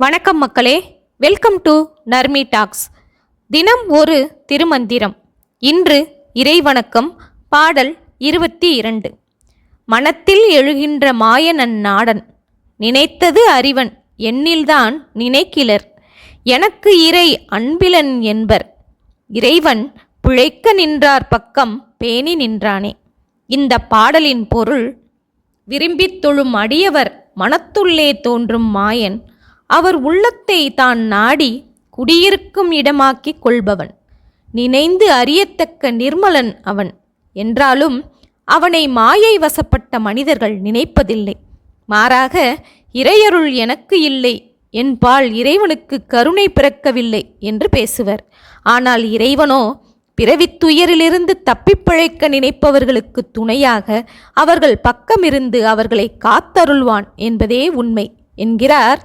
வணக்கம் மக்களே. Welcome to Narmi tax தினம் ஒரு திருமந்திரம். இன்று இறைவணக்கம் பாடல் இருபத்தி இரண்டு. மனத்தில் எழுகின்ற மாயனன் நாடன். நினைத்தது அறிவன் எண்ணில்தான் நினைக்கிலர். எனக்கு இறை அன்பிலன் என்பர். இறைவன் பிழைக்க நின்றார் பக்கம் பேணி நின்றானே. இந்த பாடலின் பொருள் விரும்பித் தொழும் அடியவர் மனத்துள்ளே தோன்றும் மாயன் அவர் உள்ளத்தை தான் நாடி குடியிருக்கும் இடமாக்கிக் கொள்பவன். நினைந்து அறியத்தக்க நிர்மலன் அவன். என்றாலும் அவனை மாயை வசப்பட்ட மனிதர்கள் நினைப்பதில்லை. மாறாக இறையருள் எனக்கு இல்லை என்பால் இறைவனுக்கு கருணை பிறக்கவில்லை என்று பேசுவர். ஆனால் இறைவனோ பிறவித்துயரிலிருந்து தப்பிப்பிழைக்க நினைப்பவர்களுக்கு துணையாக அவர்கள் பக்கமிருந்து அவர்களை காத்தருள்வான் என்பதே உண்மை என்கிறார்